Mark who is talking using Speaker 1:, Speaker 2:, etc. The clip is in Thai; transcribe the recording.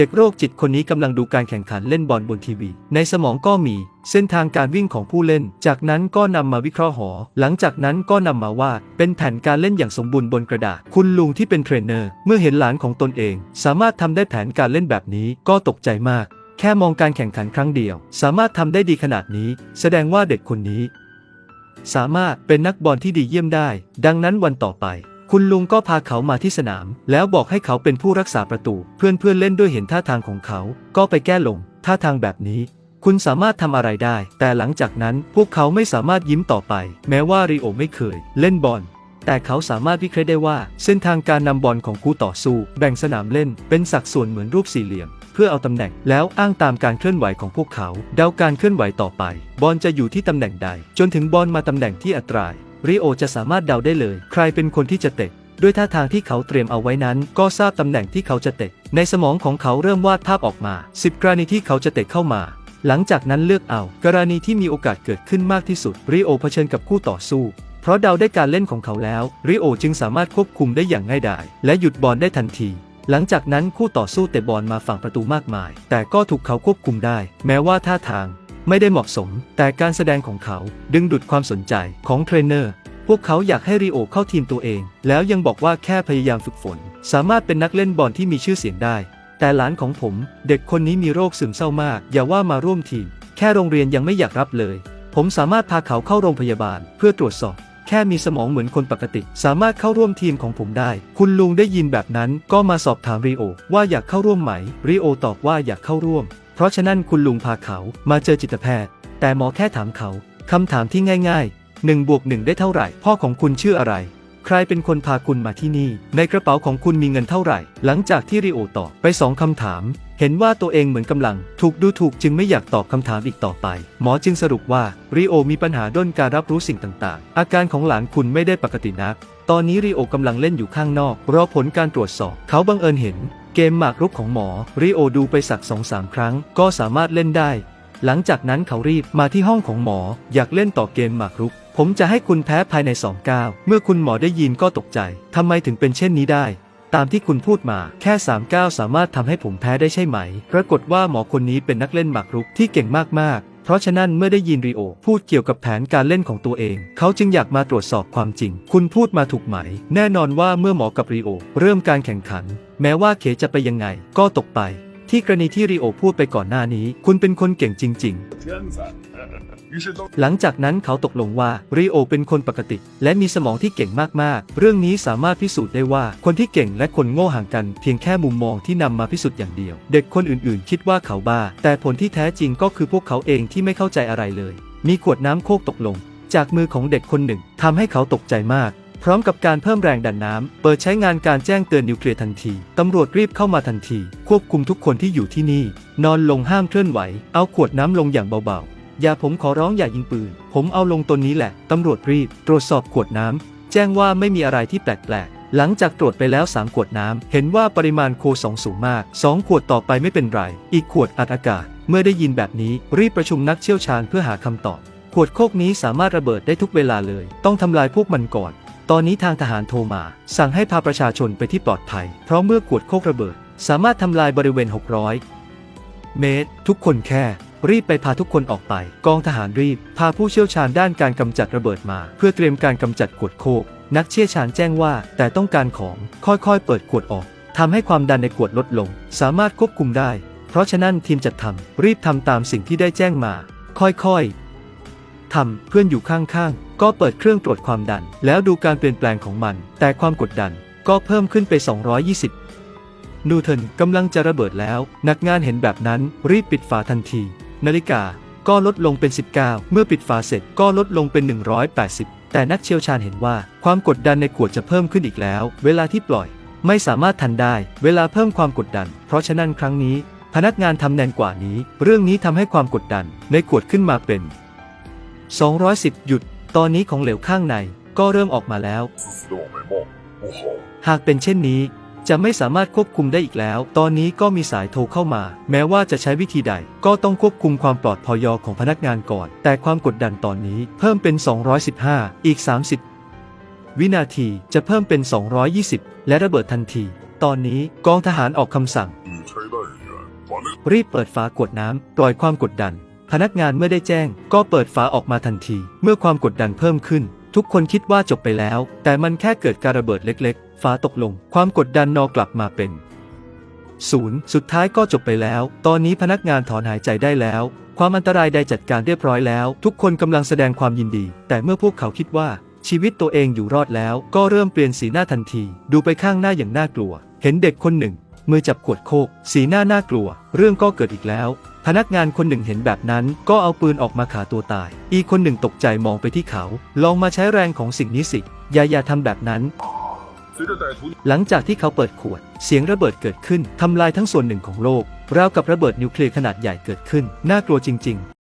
Speaker 1: เด็กโรคจิตคนนี้กำลังดูการแข่งขันเล่นบอลบนทีวี ในสมองก็มี เส้นทางการวิ่งของผู้เล่น จากนั้นก็นำมาวิเคราะห์หอ หลังจากนั้นก็นำมาวาด เป็นแผนการเล่นอย่างสมบูรณ์บนกระดาษ คุณลุงที่เป็นเทรนเนอร์ เมื่อเห็นหลานของตนเอง สามารถทำได้แผนการเล่นแบบนี้ก็ตกใจมาก แค่มองการแข่งขันครั้งเดียว สามารถทำได้ดีขนาดนี้ แสดงว่าเด็กคนนี้ สามารถเป็นนักบอลที่ดีเยี่ยมได้ ดังนั้นวันต่อไป คุณลุงก็พาเขามาที่สนาม แล้วบอกให้เขาเป็นผู้รักษาประตู เพื่อนเพื่อนๆเล่นด้วยเห็นท่าทางของเขา ก็ไปแก้ลง ท่าทางแบบนี้ คุณสามารถทำอะไรได้ แต่หลังจากนั้นพวกเขาไม่สามารถยิ้มต่อไป แม้ว่าริโอไม่เคย เล่นบอลแต่เขาสามารถวิเคราะห์ได้ว่า เส้นทางการนำบอลของคู่ต่อสู้ แบ่งสนามเล่น เป็นสัดส่วนเหมือนรูปสี่เหลี่ยม เพื่อเอาตำแหน่ง แล้วอ้างตามการเคลื่อนไหวของพวกเขา เดาการเคลื่อนไหวต่อไป บอลจะอยู่ที่ตำแหน่งใด จนถึงบอลมาตำแหน่งที่อัตราย ริโอจะสามารถเดาได้เลย ใครเป็นคนที่จะเตะ ด้วยท่าทางที่เขาเตรียมเอาไว้นั้น ก็ทราบตำแหน่งที่เขาจะเตะ ในสมองของเขาเริ่มวาดภาพออกมา 10 กรณีที่เขาจะเตะเข้ามา หลังจากนั้นเลือกเอา กรณีที่มีโอกาสเกิดขึ้นมากที่สุด ริโอเผชิญกับคู่ต่อสู้ เพราะเดาได้การเล่นของเขาแล้ว ริโอจึงสามารถควบคุมได้อย่างง่ายดาย และหยุดบอลได้ทันทีหลังจากนั้นคู่ต่อสู้เตะบอลมาฝั่งประตูมากมาย แต่ก็ถูกเขาควบคุมได้ แม้ว่าท่าทาง ไม่ได้เหมาะสม แต่การแสดงของเขาดึงดูดความสนใจของเทรนเนอร์ พวกเขาอยากให้ริโอเข้าทีมตัวเอง แล้วยังบอกว่าแค่พยายามฝึกฝน สามารถเป็นนักเล่นบอลที่มีชื่อเสียงได้ แต่หลานของผม เด็กคนนี้มีโรคซึมเศร้ามาก อย่าว่ามาร่วมทีม แค่โรงเรียนยังไม่อยากรับเลย ผมสามารถพาเขาเข้าโรงพยาบาลเพื่อตรวจสอบแค่มีสมองเหมือนคนปกติ สามารถเข้าร่วมทีมของผมได้ คุณลุงได้ยินแบบนั้นก็มาสอบถามริโอว่าอยากเข้าร่วมไหมริโอตอบว่าอยากเข้าร่วม เพราะฉะนั้นคุณลุงพาเขามาเจอจิตแพทย์ แต่หมอแค่ถามเขาคำถามที่ง่ายๆ1บวก1ได้เท่าไหร่ พ่อของคุณชื่ออะไร ใครเป็นคนพาคุณมาที่นี่ ในกระเป๋าของคุณมีเงินเท่าไหร่ หลังจากที่ริโอตอบไปสองคำถาม เห็นว่าตัวเองเหมือนกำลัง ถูกดูถูกจึงไม่อยากตอบคำถามอีกต่อไป หมอจึงสรุปว่าริโอมีปัญหาด้นการรับรู้สิ่งต่างๆ อาการของหลานคุณไม่ได้ปกตินัก ตอนนี้ริโอกำลังเล่นอยู่ข้างนอก รอผลการตรวจสอบ เขาบังเอิญเห็น เกมหมากรุกของหมอริโอดูไปสักสองสามครั้ง ก็สามารถเล่นได้ หลังจากนั้นเขารีบมาที่ห้องของหมอ อยากเล่นต่อเกมหมากรุก ผมจะให้คุณแพ้ภายใน2ก้าวเมื่อคุณหมอได้ยินก็ตกใจทำไมถึงเป็นเช่นนี้ได้ ตามที่คุณพูดมาแค่3ก้าวสามารถทำให้ผมแพ้ได้ใช่ไหม ปรากฏว่าหมอคนนี้เป็นนักเล่นหมากรุกที่เก่งมากๆ เพราะฉะนั้นเมื่อได้ยินริโอ พูดเกี่ยวกับแผนการเล่นของตัวเอง เขาจึงอยากมาตรวจสอบความจริง คุณพูดมาถูกไหม แน่นอนว่าเมื่อหมอกับริโอ เริ่มการแข่งขัน แม้ว่าเขจะไปยังไง ก็ตกไป ที่กรณีที่ริโอพูดไปก่อนหน้านี้ คุณเป็นคนเก่งจริง ๆ หลังจากนั้นเขาตกลงว่าริโอเป็นคนปกติ และมีสมองที่เก่งมากๆ เรื่องนี้สามารถพิสูจน์ได้ว่าคนที่เก่งและคนโง่ห่างกัน เพียงแค่มุมมองที่นำมาพิสูจน์อย่างเดียว เด็กคนอื่นๆ คิดว่าเขาบ้า แต่ผลที่แท้จริงก็คือพวกเขาเองที่ไม่เข้าใจอะไรเลย มีขวดน้ำโคกตกลง จากมือของเด็กคนหนึ่งทำให้เขาตกใจมาก พร้อมกับการเพิ่มแรงดันน้ำ เปิดใช้งานการแจ้งเตือนนิวเคลียร์ทันที ตำรวจรีบเข้ามาทันที ควบคุมทุกคนที่อยู่ที่นี่ นอนลงห้ามเคลื่อนไหว เอาขวดน้ำลงอย่างเบาๆ อย่าผมขอร้องอย่ายิงปืน ผมเอาลงตนนี้แหละ ตำรวจรีบ ตรวจสอบขวดน้ำ แจ้งว่าไม่มีอะไรที่แปลกๆ หลังจากตรวจไปแล้ว 3 ขวดน้ำ เห็นว่าปริมาณโคสองสูงมาก 2 ขวดต่อไปไม่เป็นไร อีกขวดอัดอากาศ เมื่อได้ยินแบบนี้รีบประชุมนักเชี่ยวชาญเพื่อหาคำตอบ ขวดโคกนี้สามารถระเบิดได้ทุกเวลาเลย ต้องทำลายพวกมันก่อน ตอนนี้ทางทหารโทรมา สั่งให้พาประชาชนไปที่ปลอดภัย เพราะเมื่อขวดโคกระเบิด สามารถทำลายบริเวณ 600 เมตร ทุกคนแค่ รีบไปพาทุกคนออกไป กองทหารรีบ พาผู้เชี่ยวชาญด้านการกำจัดระเบิดมา เพื่อเตรียมการกำจัดขวดโคก นักเชี่ยวชาญแจ้งว่า แต่ต้องการของค่อยๆ เปิดขวดออกทำให้ความดันในขวดลดลง สามารถควบคุมได้ เพราะฉะนั้นทีมจัดทำรีบทำตามสิ่งที่ได้แจ้งมา ค่อยๆ ทำเพื่อนอยู่ข้างๆ ก็เปิดเครื่องตรวจความดัน แล้วดูการเปลี่ยนแปลงของมัน แต่ความกดดันก็เพิ่มขึ้นไป 220 นูเทนกำลังจะระเบิดแล้ว นักงานเห็นแบบนั้นรีบปิดฝาทันที นาฬิกาก็ลดลงเป็น 19 เมื่อปิดฝาเสร็จก็ลดลงเป็น 180 แต่นักเชี่ยวชาญเห็นว่าความกดดันในขวดจะเพิ่มขึ้นอีกแล้ว เวลาที่ปล่อยไม่สามารถทันได้ เวลาเพิ่มความกดดัน เพราะฉะนั้นครั้งนี้ พนักงานทำแนนกว่านี้ เรื่องนี้ทำให้ความกดดันในขวดขึ้นมาเป็น 210 หยุด ตอนนี้ของเหลวข้างในก็เริ่มออกมาแล้ว หากเป็นเช่นนี้ จะไม่สามารถควบคุมได้อีกแล้ว ตอนนี้ก็มีสายโทรเข้ามา แม้ว่าจะใช้วิธีใด ก็ต้องควบคุมความปลอดพอยอของพนักงานก่อน แต่ความกดดันตอนนี้เพิ่มเป็น 215 อีก 30 วินาทีจะเพิ่มเป็น 220 และระเบิดทันที ตอนนี้กองทหารออกคำสั่ง รีบเปิดฝากดน้ำปล่อยความกดดัน พนักงานเมื่อได้แจ้ง ก็เปิดฝาออกมาทันที เมื่อความกดดันเพิ่มขึ้น ทุกคนคิดว่าจบไปแล้ว แต่มันแค่เกิดการระเบิดเล็กๆ ฝาตกลง ความกดดันนอกลับมาเป็นศูนย์สุดท้ายก็จบไปแล้ว ตอนนี้พนักงานถอนหายใจได้แล้ว ความอันตรายใดจัดการเรียบร้อยแล้ว ทุกคนกำลังแสดงความยินดี แต่เมื่อพวกเขาคิดว่า ชีวิตตัวเองอยู่รอดแล้ว ก็เริ่มเปลี่ยนสีหน้าทันที ดูไปข้างหน้าอย่างน่ากลัว เห็นเด็กคนหนึ่ง มือจับขวดโคก สีหน้าน่ากลัว เรื่องก็เกิดอีกแล้ว พนักงานคนหนึ่งเห็นแบบนั้น ก็เอาปืนออกมาขาตัวตาย อีกคนหนึ่งตกใจมองไปที่เขา ลองมาใช้แรงของสิ่งนี้สิ อย่าอย่าทำแบบนั้น หลังจากที่เขาเปิดขวด เสียงระเบิดเกิดขึ้นทำลายทั้งส่วนหนึ่งของโลกราวกับระเบิดนิวเคลียร์ขนาดใหญ่เกิดขึ้น น่ากลัวจริง ๆ